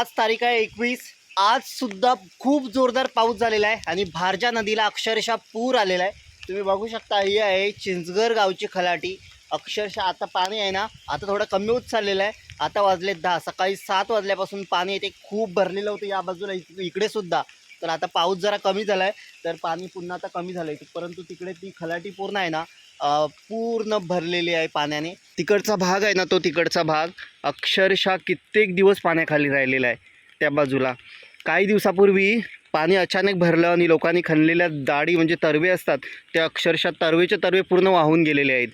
आज तारीख आहे एकवीस. आज सुद्धा खूप जोरदार पाऊस झालेला आहे आणि भारजा नदीला अक्षरशः पूर आलेला आहे. तुम्ही बघू शकता ही आहे चिंचगर गावची खलाटी. अक्षरशः आता पाणी आहे ना आता थोडं कमी होत चाललेलं आहे. आता वाजले दहा सकाळी सात वाजल्यापासून पाणी येते खूप भरलेलं होतं या बाजूला इकडे सुद्धा. तर आता पाऊस जरा कमी झाला आहे तर पाणी पुन्हा आता कमी झालं आहे परंतु तिकडे ती खलाटी पूर्ण आहे ना पूर्ण भरलेली आहे पाण्याने. तिकडचा भाग आहे ना तो तिकडचा भाग. अक्षरशः कित्येक दिवस पाण्याखाली राहिलेला आहे त्या बाजूला. काही दिवसापूर्वी पाणी अचानक भरलं आणि लोकांनी खणलेल्या दाढी म्हणजे तरवे असतात त्या अक्षरशः तरवेचे तरवे पूर्ण वाहून गेलेले आहेत.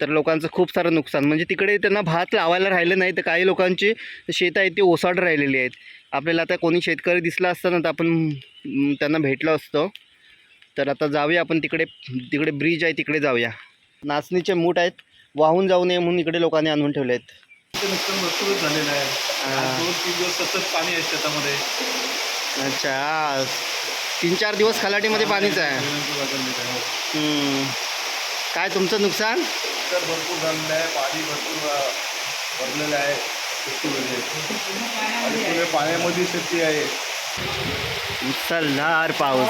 तर लोकांचं खूप सारं नुकसान. म्हणजे तिकडे त्यांना भात लावायला राहिलं नाही तर काही लोकांची शेतं आहेत ते ओसाड राहिलेली आहेत. आपल्याला आता कोणी शेतकरी दिसला असता ना तर आपण त्यांना भेटलं असतं. तर आता जाऊया आपण तिकडे तिकडे ब्रिज आहे तिकडे जाऊया. नाचणीचे मूठ आहेत वाहून जाऊ नये म्हणून इकडे लोकांनी आणून ठेवले आहेत. नुकसान झालेलं आहे. दोन तीन दिवस सतत पाणी आहे शेतामध्ये. अच्छा हा. तीन चार दिवस खलाटीमध्ये पाणीच आहे. हम्म. काय तुमचं नुकसान? तर भरपूर झालेलं आहे पाणी भरपूर भरलेलं आहे शेतीमध्ये. पाण्यामध्ये शेती आहे. मुसळधार पाऊस.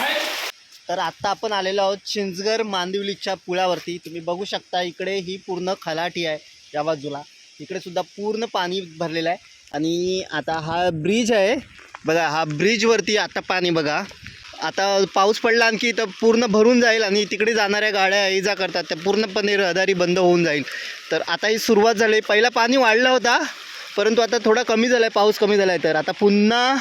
तर आत्ता आपण आलेलो आहोत चिंचगर मांदिवलीच्या पुळावरती तुम्ही बघू शकता इकडे ही पूर्ण खलाटी आहे या बाजूला. इकडे सुद्धा पूर्ण पाणी भरलेलं आहे. आणि आता हा ब्रिज आहे. बघा हा ब्रिजवरती आता पाणी बघा. आता पाऊस पडला आणखी तर पूर्ण भरून जाईल आणि तिकडे जाणाऱ्या गाड्या ये जा करतात. त्या पूर्णपणे रहदारी बंद होऊन जाईल. तर आता ही सुरुवात झाली. पहिला पाणी वाढला होता परंतु आता थोडा कमी झाला आहे पाऊस कमी झाला आहे तर आता पुन्हा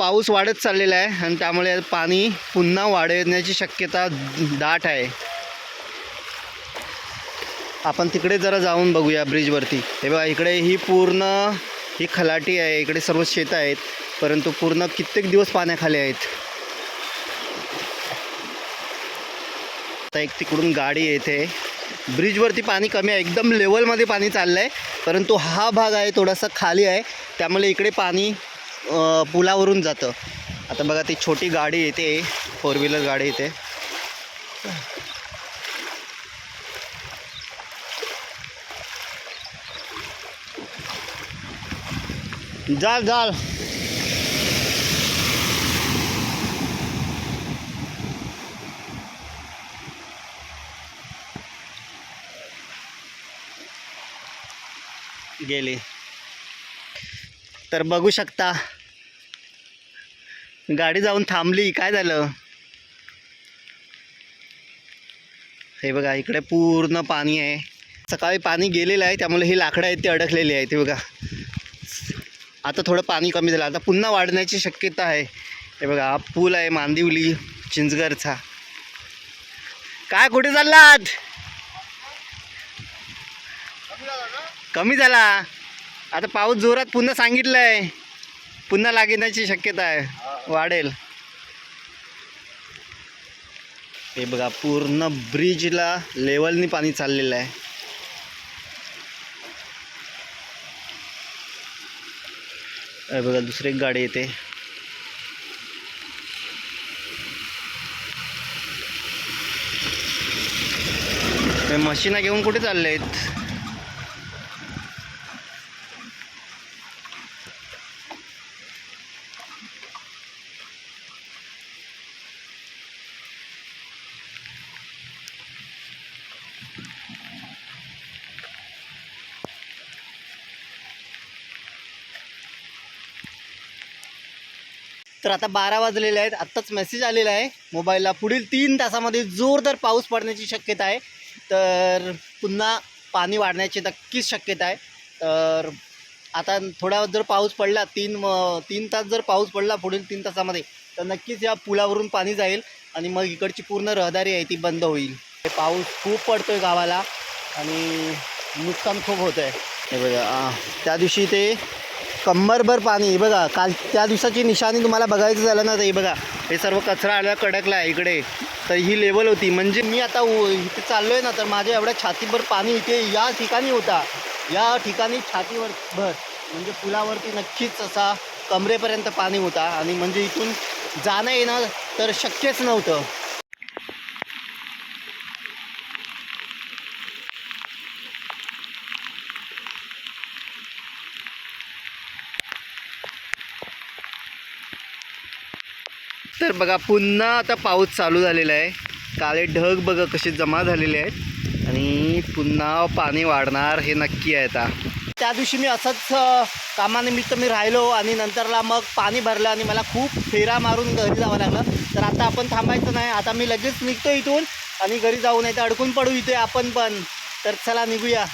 पाऊस वाढत चाललेला आहे आणि त्यामुळे पाणी पुन्हा वाढण्याची शक्यता दाट आहे. आपण तिकडे जरा जाऊन बघूया ब्रिजवरती. हे बघा इकडे ही पूर्ण ही खलाटी आहे इकडे सर्व शेतं आहेत परंतु पूर्ण कित्येक दिवस पाण्याखाली आहेत. आता एक तिकडून गाडी येते. ब्रिजवरती पाणी कमी आहे एकदम लेवलमध्ये पाणी चाललं आहे परंतु हा भाग आहे थोडासा खाली आहे त्यामुळे इकडे पाणी पुलावरून जातं. आता बघा ती छोटी गाडी येते फोर व्हीलर गाडी येते जाल जाल. गेली. तर बघू शकता. गाडी जाऊन थांबली काय झालं? हे बघा इकडे पूर्ण पाणी आहे. सकाळी पाणी गेलेलं आहे त्यामुळे ही लाकडं आहेत ती अडकलेली आहेत हे बघा. आता थोडं पाणी कमी झालं. आता पुन्हा वाढण्याची शक्यता आहे. हे बघा हा पूल आहे मांदिवली चिंचगरचा काय कुठे चाललात? कमी झाला. आता पाऊस जोरात पुन्हा सांगितलंय. पुन्हा लागण्याची शक्यता आहे. वाढेल. हे बघा पूर्ण ब्रिजला लेवलनी पाणी चाललेलं आहे. हे बघा दुसरी एक गाडी येते. हे मशीना घेऊन कुठे चालले आहेत तर आता बारा वाजलेले आहेत. आत्ताच मेसेज आलेला आहे. मोबाईलला पुढील तीन तासामध्ये जोरदार पाऊस पडण्याची शक्यता आहे. तर पुन्हा पाणी वाढण्याची नक्कीच शक्यता आहे. तर आता थोडा जर पाऊस पडला तीन तीन तास जर पाऊस पडला पुढील तीन तासामध्ये तर नक्कीच या पुलावरून पाणी जाईल आणि मग इकडची पूर्ण रहदारी आहे ती बंद होईल. पाऊस खूप पडतो आहे गावाला आणि नुकसान खूप होतं आहे हे बघा त्या दिवशी ते कंबरभर पाणी. बघा काल त्या दिवसाची निशाणी तुम्हाला बघायचं झालं ना तर हे बघा हे सर्व कचरा आला कडकला आहे इकडे. तर ही लेवल होती. म्हणजे मी आता उ- इथे चाललो आहे ना तर माझ्या एवढ्या छातीभर पाणी इथे या ठिकाणी होता. या ठिकाणी छातीवर भर म्हणजे पुलावरती नक्कीच असा कमरेपर्यंत पाणी होता. आणि म्हणजे इथून जाणं येणं तर शक्यच नव्हतं. तर बघा पुन्हा आता पाऊस चालू झालेला आहे. काळे ढग बघा कसे जमा झालेले आहेत. आणि पुन्हा पाणी वाढणार हे नक्की आहे आता. त्या दिवशी मी असंच कामानिमित्त मी राहिलो आणि नंतरला मग पाणी भरलं आणि मला खूप फेरा मारून घरी जावं लागलं. तर आता आपण थांबायचं नाही. आता मी लगेच निघतो इथून आणि घरी जाऊ नाही तर अडकून पडू इथे आपण पण. तर चला निघूया.